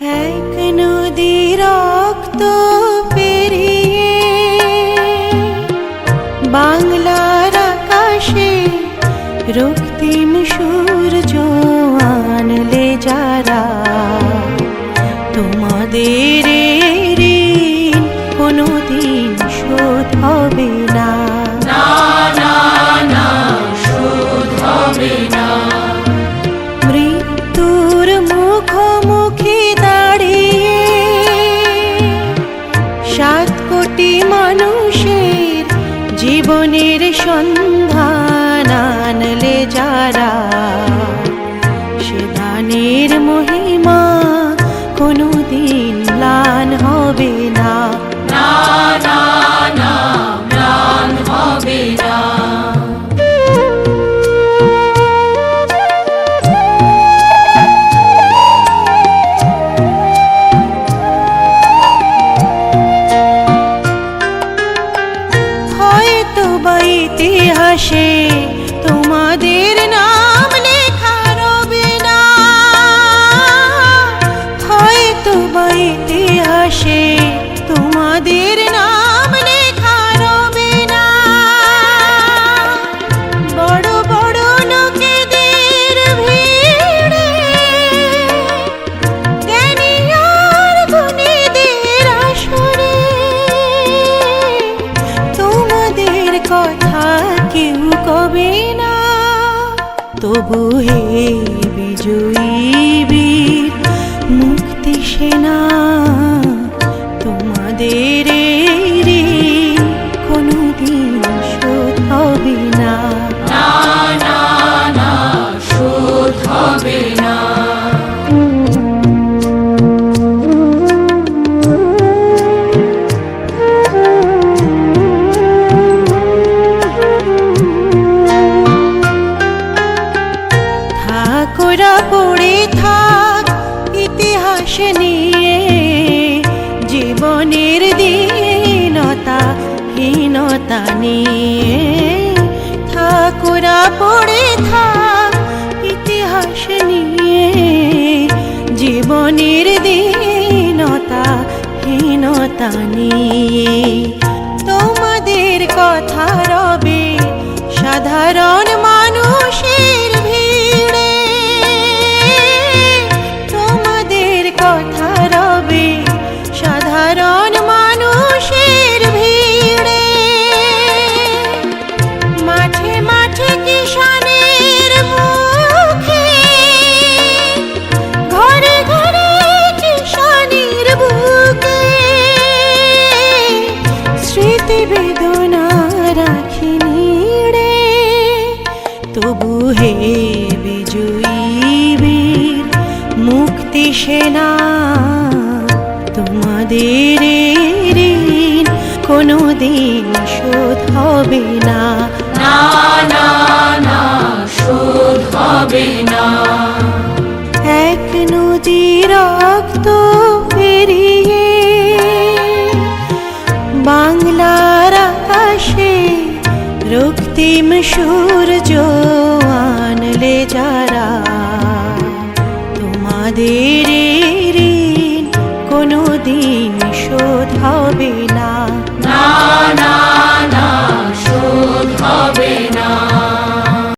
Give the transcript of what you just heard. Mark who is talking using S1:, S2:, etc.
S1: এক নদী রক্ত পেরিয়ে বাংলার আকাশে রক্তিম সূর্য আনলে যারা তোমাদের জীবনের সন্ধান আনলে যারা সে দানের মহিমা ইতিহাসে তোমাদের নাম লেখা রবে না। বড় বড় লোকেদের ভিড়ে আসরে। তোমাদের কথা কেউ কবে না, তবু হে বিজয়ী বীর, মুক্তি সেনা। তোমাদের এই ঋণ কোনোদিন শোধ হবে না। ঠাকুরা পড়ে থাক ইতিহাস নিয়ে জীবনের দীনতা, হীনতা নিয়ে ঠাকুরা পড়ে থাক ইতিহাস নিয়ে। জীবনের দীনতা, হীনতা নিয়ে। তোমাদের কথা রবে সাধারণ তবু হে বিজয়ী বীর মুক্তি সেনা তোমাদের কোনো ঋণ কোনোদিন শোধ হবে না। এক